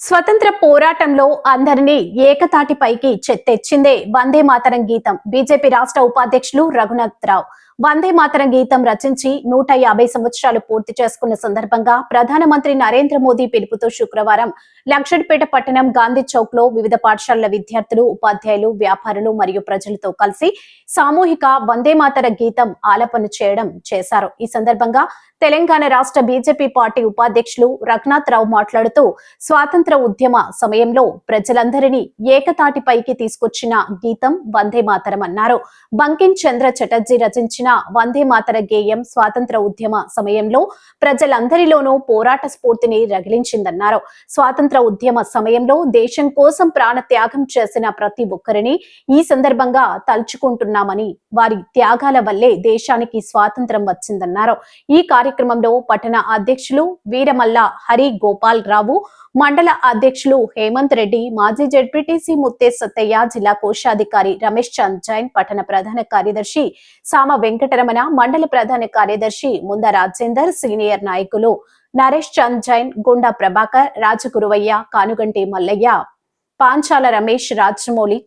స్వతంత్ర పోరాటంలో అందరినీ ఏకతాటిపైకి పైకి తెచ్చిందే వందే మాతరం గీతం. బీజేపీ రాష్ట్ర ఉపాధ్యక్షులు రఘునాథ్ రావు. వందే మాతరం గీతం రచించి నూట యాభై సంవత్సరాలు పూర్తి చేసుకున్న సందర్భంగా ప్రధానమంత్రి నరేంద్ర మోదీ పిలుపుతో శుక్రవారం లక్షడ్పేట పట్టణం గాంధీ చౌక్లో వివిధ పాఠశాలల విద్యార్థులు ఉపాధ్యాయులు వ్యాపారులు మరియు ప్రజలతో కలిసి సామూహిక వందే మాతర గీతం ఆలపన చేయడం చేశారు. ఈ సందర్భంగా తెలంగాణ రాష్ట్ర బీజేపీ పార్టీ ఉపాధ్యక్షులు రఘునాథ్ రావు మాట్లాడుతూ స్వాతంత్ర ఉద్యమ సమయంలో ప్రజలందరినీ ఏకతాటిపైకి తీసుకొచ్చిన గీతం వందే మాతరం అన్నారు. బంకిం చంద్ర చటర్జీ రచించిన వందే మాతర గేయం స్వాతంత్ర ఉద్యమ సమయంలో ప్రజలందరిలోనూ పోరాట స్ఫూర్తిని రగిలించిందన్నారు. స్వాతంత్ర ఉద్యమ సమయంలో దేశం కోసం ప్రాణ త్యాగం చేసిన ప్రతి ఒక్కరిని ఈ సందర్భంగా తలుచుకుంటున్నామని వారి త్యాగాల వల్లే దేశానికి స్వాతంత్రం వచ్చిందన్నారు. ఈ కార్యక్రమంలో పట్టణ అధ్యక్షులు వీరమల్ల హరి గోపాల్ రావు మండల అధ్యక్షులు హేమంత్ రెడ్డి మాజీ జడ్పీటీసీ ముత్తే సత్తయ్య జిల్లా కోశాధికారి రమేష్ చంద్ జైన్ పట్టణ ప్రధాన కార్యదర్శి సామ వెంకటరమణ మండల ప్రధాన కార్యదర్శి ముంద రాజేందర్ సీనియర్ నాయకులు నరేష్ చంద్ జైన్ గుండా ప్రభాకర్ రాజగురువయ్య కానుగంటి మల్లయ్య పాంచాల రమేష్ రాజమౌళి